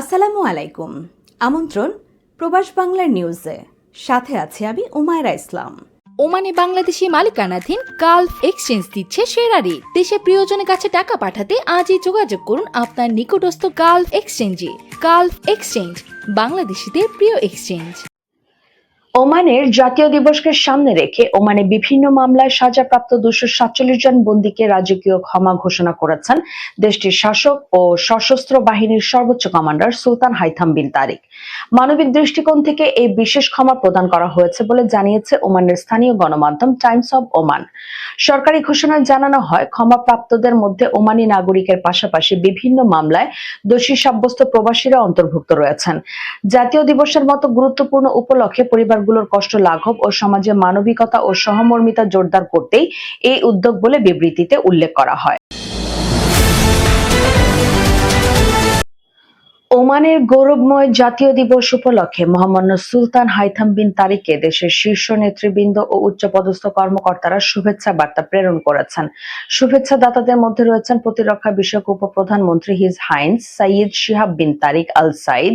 আসসালামু আলাইকুম। আমন্ত্রণ, প্রবাস বাংলার নিউজে। সাথে আছে আমি উমায়রা ইসলাম। ওমানে বাংলাদেশি মালিকানাধীন গালফ এক্সচেঞ্জ দিচ্ছে সেরা রেট দেশে প্রিয়জনের কাছে টাকা পাঠাতে আজই যোগাযোগ করুন আপনার নিকটস্থ গালফ এক্সচেঞ্জে। গালফ এক্সচেঞ্জ, বাংলাদেশিদের প্রিয় এক্সচেঞ্জ। ওমানের জাতীয় দিবসকে সামনে রেখে ওমানে বিভিন্ন মামলায় সাজাপ্রাপ্ত দুশো সাতচল্লিশ জন বন্দীকে রাজকীয় ক্ষমা ঘোষণা করেছেন দেশটির শাসক ও সশস্ত্র বাহিনীর সর্বোচ্চ commander Sultan Haitham bin Tariq. মানবিক দৃষ্টিকোণ থেকে এই বিশেষ ক্ষমা প্রদান করা হয়েছে বলে জানিয়েছে ওমানের স্থানীয় গণমাধ্যম টাইমস অব ওমান। সরকারি ঘোষণায় জানানো হয়, ক্ষমাপ্রাপ্তদের মধ্যে ওমানি নাগরিকের পাশাপাশি বিভিন্ন মামলায় দোষী সাব্যস্ত প্রবাসীরা অন্তর্ভুক্ত রয়েছেন। জাতীয় দিবসের মতো গুরুত্বপূর্ণ উপলক্ষে পরিবারগুলোর কষ্ট লাঘব ও সমাজে মানবিকতা ও সহমর্মিতা জোরদার করতেই এই উদ্যোগ বলে বিবৃতিতে উল্লেখ করা হয়। ওমানের গৌরবময় জাতীয় দিবস উপলক্ষে মোহাম্মদ সুলতান হাইথাম বিন তারিককে দেশের শীর্ষ নেতৃবৃন্দ ও উচ্চপদস্থ কর্মকর্তারা শুভেচ্ছা বার্তা প্রেরণ করেছেন। শুভেচ্ছা দাতাদের মধ্যে রয়েছেন প্রতিরক্ষা বিষয়ক উপপ্রধানমন্ত্রী His Highness Sayyid Shihab bin Tariq Al Said,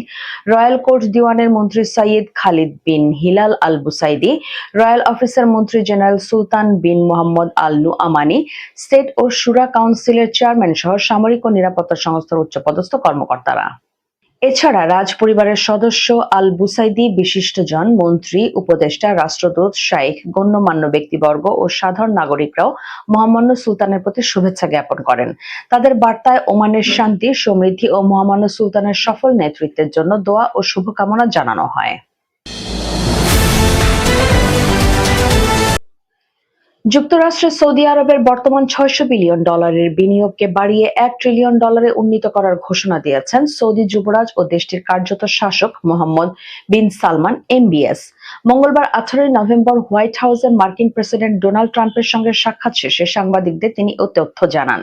royal court দিওয়ানের মন্ত্রী Sayyid Khalid bin Hilal Al Busaidi, royal officer মন্ত্রী general Sultan bin Mohammed Al Nu'amani state ও সুরা কাউন্সিলের চেয়ারম্যান সহ সামরিক ও নিরাপত্তা সংস্থার উচ্চপদস্থ কর্মকর্তারা। এছাড়া রাজ পরিবারের সদস্য আল বুসাইদি বিশিষ্টজন মন্ত্রী, উপদেষ্টা, রাষ্ট্রদূত, শাইখ, গণ্যমান্য ব্যক্তিবর্গ ও সাধারণ নাগরিকরাও মহামান্য সুলতানের প্রতি শুভেচ্ছা জ্ঞাপন করেন। তাদের বার্তায় ওমানের শান্তি, সমৃদ্ধি ও মহামান্য সুলতানের সফল নেতৃত্বের জন্য দোয়া ও শুভকামনা জানানো হয়। যুক্তরাষ্ট্রের সৌদি আরবের বর্তমান ছয়শো বিলিয়ন ডলারের বিনিয়োগকে বাড়িয়ে এক ট্রিলিয়ন ডলারে উন্নীত করার ঘোষণা দিয়েছেন সৌদি যুবরাজ ও দেশটির কার্যত শাসক মোহাম্মদ বিন সালমান এমবিএস মঙ্গলবার আঠারোই নভেম্বর হোয়াইট হাউসে মার্কিন প্রেসিডেন্ট ডোনাল্ড ট্রাম্পের সঙ্গে সাক্ষাৎ শেষে সাংবাদিকদের তিনি তথ্য জানান।